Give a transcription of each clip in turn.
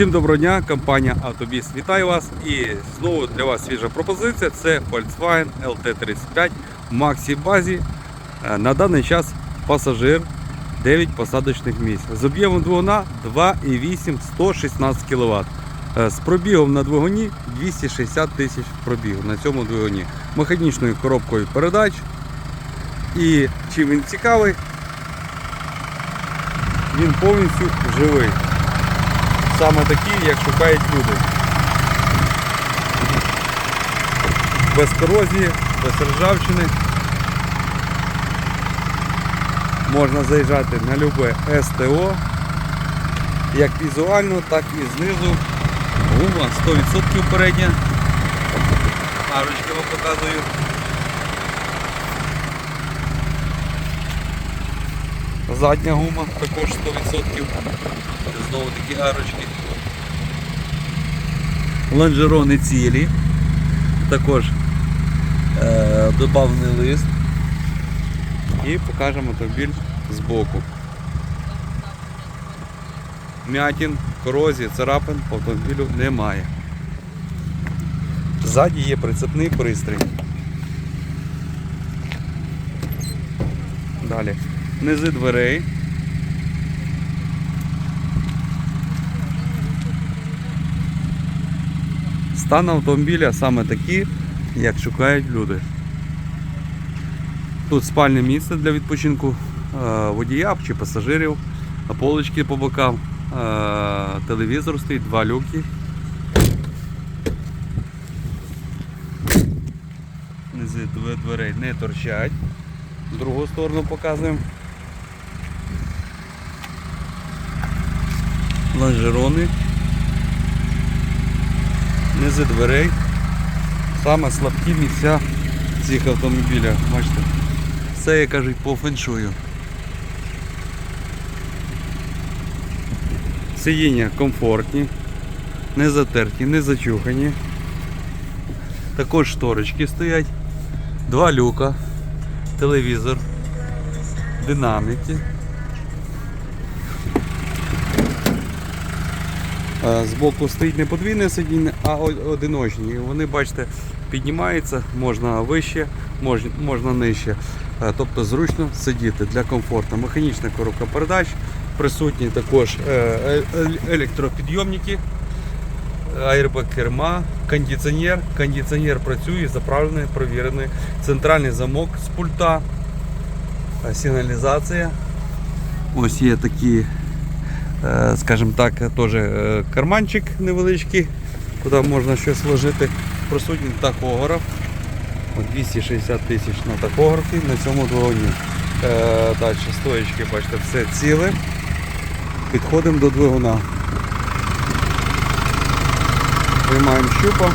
Всім доброго дня, компанія Автобіс вітаю вас. І знову для вас свіжа пропозиція. Це Volkswagen LT35 Maxi базі. Е, На даний час пасажир 9 посадочних місць. З об'ємом двигуна 2,8 116 кВт. З пробігом на двигуні 260 тисяч пробігу на цьому двигуні. Механічною коробкою передач. І чим він цікавий, він повністю живий. Саме такі, як шукають люди. Без корозії, без ржавчини. Можна заїжджати на любе СТО, як візуально, так і знизу. Гума 100% передня. Арочки вам показую. Задня гума також 100%. Знову такі арочки. Лонжерони цілі. Також е, добавлений лист. І покажемо автомобіль збоку. М'ятін, корозії, царапин по автомобілю немає. Ззаді є прицепний пристрій. Далі. Низи дверей. Стан автомобіля саме такий, як шукають люди. Тут спальне місце для відпочинку е, водія чи пасажирів, а полички по бокам, е, телевізор стоїть, два люки. Низи дверей не торчать. Другу сторону показуємо. Лонжерони. Низи дверей. Саме слабкі місця цих автомобілів. Бачите? Це, як кажуть, по феншую. Сидіння комфортні, не затерті, не зачухані. Також шторочки стоять, два люка, телевізор, динаміки. Збоку стоїть не подвійне сидіння, а одиночні. Вони, бачите, піднімаються, можна вище, мож- можна нижче. Е, Тобто зручно сидіти для комфорту. Механічна коробка передач, присутні також е, е- електропідйомники, аербак керма, кондиціонер. Кондиціонер працює, заправлений, провірений. Центральний замок з пульта, сигналізація. Ось є такі скажімо так, теж е, карманчик невеличкий, куди можна щось вложити. Присутній тахограф. 260 тисяч на тахографі на цьому двигуні. Е, Далі стоечки, бачите, все ціле. Підходимо до двигуна. Приймаємо щупа.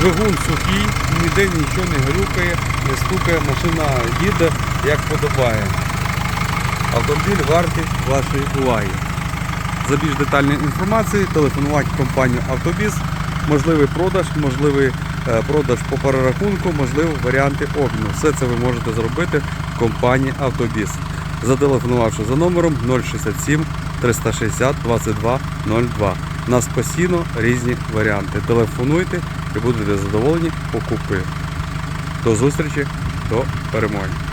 Двигун сухий, ніде нічого не грюкає, не стукає, машина їде як подобає. Автомобіль вартий вашої уваги. За більш детальною інформацією телефонувати компанію Автобіс. Можливий продаж, можливий е, продаж по перерахунку, можливі варіанти обміну. Все це ви можете зробити в компанії Автобіс. Зателефонувавши за номером 067 360 22 02. У нас постійно різні варіанти. Телефонуйте і будете задоволені покупкою. До зустрічі, до перемоги.